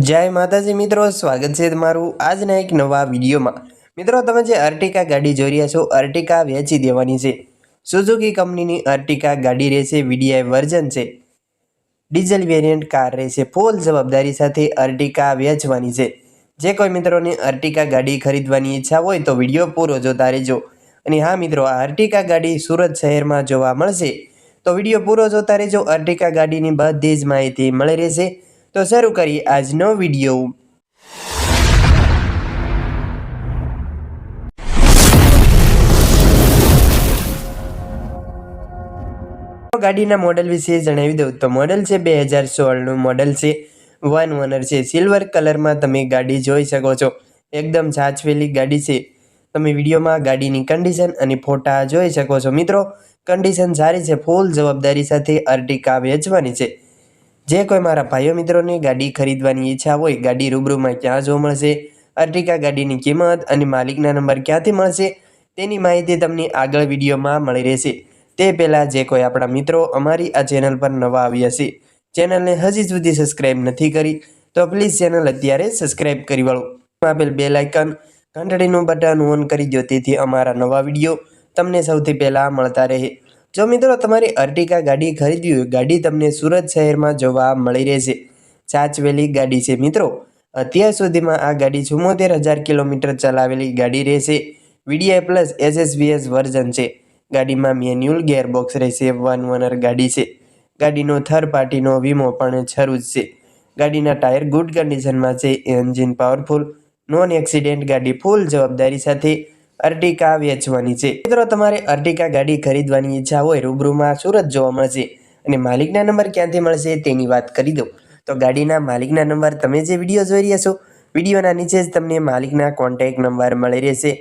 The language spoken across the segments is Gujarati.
જય માતાજી મિત્રો, સ્વાગત છે તમારું આજના એક નવા વિડીયોમાં. મિત્રો, તમે જે અર્ટિકા ગાડી જોઈ રહ્યા છો, અર્ટિકા વેચી દેવાની છે. સુઝુકી કંપનીની અર્ટિકા ગાડી રહેશે, વીડીઆઈ વર્ઝન છે. ડીઝલ વેરિયન્ટ કાર રહેશે, ફૂલ જવાબદારી સાથે અર્ટિકા વેચવાની છે. જે કોઈ મિત્રોને અર્ટિકા ગાડી ખરીદવાની ઈચ્છા હોય તો વીડિયો પૂરો જોતા રહેજો. અને હા, મિત્રો, આ અર્ટિકા ગાડી સુરત શહેરમાં જોવા મળશે. તો વીડિયો પૂરો જોતા રહેજો, અર્ટિકા ગાડીની બધી જ માહિતી મળી રહેશે. તો શરૂ કરીએ આજનો વીડિયો. ગાડીના મોડલ વિશે જણાવી દઉં. તો મોડલ છે બે હજાર સોળનું. મોડલ છે વન ઓનર છે. સિલ્વર કલરમાં તમે ગાડી જોઈ શકો છો. એકદમ સાચવેલી ગાડી છે. તમે વિડીયોમાં ગાડીની કન્ડિશન અને ફોટા જોઈ શકો છો. મિત્રો કન્ડિશન સારી છે. ફૂલ જવાબદારી સાથે અર્ટિકા વેચવાની છે. જે કોઈ મારા ભાઈઓ મિત્રોને ગાડી ખરીદવાની ઈચ્છા હોય, ગાડી રૂબરૂમાં ક્યાં જોવા મળશે, અર્ટિકા ગાડીની કિંમત અને માલિકના નંબર ક્યાંથી મળશે, તેની માહિતી તમને આગળ વિડીયોમાં મળી રહેશે. તે પહેલાં જે કોઈ આપણા મિત્રો અમારી આ ચેનલ પર નવા આવ્યા છે, ચેનલને હજી સુધી સબસ્ક્રાઈબ નથી કરી, તો પ્લીઝ ચેનલ અત્યારે સબસ્ક્રાઈબ કરી વાળો. આપેલ બે લાઇકન ઘંટડીનું બટન ઓન કરી દો, તેથી અમારા નવા વીડિયો તમને સૌથી પહેલાં મળતા રહે. જો મિત્રો તમારી અર્ટિકા ગાડી ખરીદવી હોય, ગાડી તમને સુરત શહેરમાં જોવા મળી રહેશે. સાચવેલી ગાડી છે મિત્રો. અત્યાર સુધીમાં આ ગાડી ચુમ્મોતેર હજાર કિલોમીટર ચલાવેલી ગાડી રહેશે. વીડીઆઈ પ્લસ એસએસવીએસ વર્ઝન છે. ગાડીમાં મેન્યુઅલ ગેરબોક્સ રહેશે, વન ઓનર ગાડી છે. ગાડીનો થર્ડ પાર્ટીનો વીમો પણ શરૂ જ છે. ગાડીના ટાયર ગુડ કન્ડિશનમાં છે, એન્જિન પાવરફુલ, નોન એક્સિડેન્ટ ગાડી ફૂલ જવાબદારી સાથે અર્ટિકા વેચવાની છે. મિત્રો, તમારે અર્ટિકા ગાડી ખરીદવાની ઈચ્છા હોય, રૂબરૂમાં સુરત જોવા મળશે અને માલિકના નંબર ક્યાંથી મળશે તેની વાત કરી દઉં. તો ગાડીના માલિકના નંબર તમે જે વીડિયો જોઈ રહ્યા છો, વિડીયોના નીચે જ તમને માલિકના કોન્ટેક નંબર મળી રહેશે.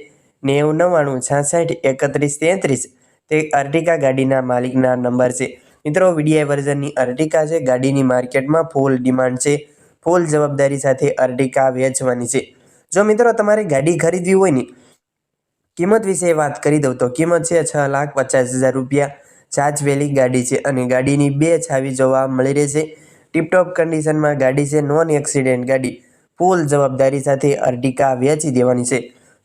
નેવું નવ્વાણું છાસઠ એકત્રીસ તેત્રીસ તે અર્ટિકા ગાડીના માલિકના નંબર છે. મિત્રો, વીડીઆઈ વર્ઝનની અર્ટિકા છે, ગાડીની માર્કેટમાં ફૂલ ડિમાન્ડ છે, ફૂલ જવાબદારી સાથે અર્ટિકા વેચવાની છે. જો મિત્રો, તમારે ગાડી ખરીદવી હોય ને કિંમત વિશે વાત કરી દઉં તો કિંમત છે છ લાખ પચાસ હજાર રૂપિયા. ચાચવેલી ગાડી છે અને ગાડીની બે છાવી જોવા મળી રહેશે ટીપટોપ કન્ડિશનમાં ગાડી છે નોન એક્સિડેન્ટ ગાડી. ફૂલ જવાબદારી સાથે અર્ટિકા વેચી દેવાની છે.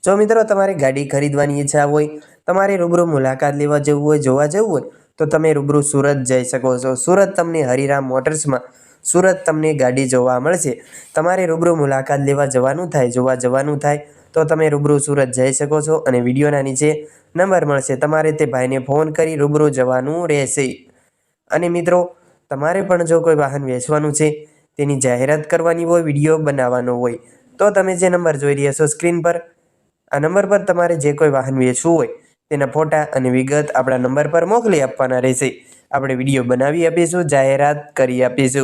જો મિત્રો તમારે ગાડી ખરીદવાની ઈચ્છા હોય, તમારે રૂબરૂ મુલાકાત લેવા જવું હોય, જોવા જવું હોય, તો તમે રૂબરૂ સુરત જઈ શકો છો. સુરત તમને હરિરામ મોટર્સમાં સુરત તમને ગાડી જોવા મળશે. તમારે રૂબરૂ મુલાકાત લેવા જવાનું થાય, જોવા જવાનું થાય તો તમે રૂબરૂ સુરત જઈ શકો છો અને વિડીયોના નીચે નંબર મળશે. તમારે તે ભાઈને ફોન કરી રૂબરૂ જવાનું રહેશે. અને મિત્રો, તમારે પણ જો કોઈ વાહન વેચવાનું છે, તેની જાહેરાત કરવાની હોય, વીડિયો બનાવવાનો હોય, તો તમે જે નંબર જોઈ રહ્યા છો સ્ક્રીન પર, આ નંબર પર તમારે જે કોઈ વાહન વેચવું હોય, તેના ફોટા અને વિગત આપણા નંબર પર મોકલી આપવાના રહેશે. આપણે વીડિયો બનાવી આપીશું, જાહેરાત કરી આપીશું.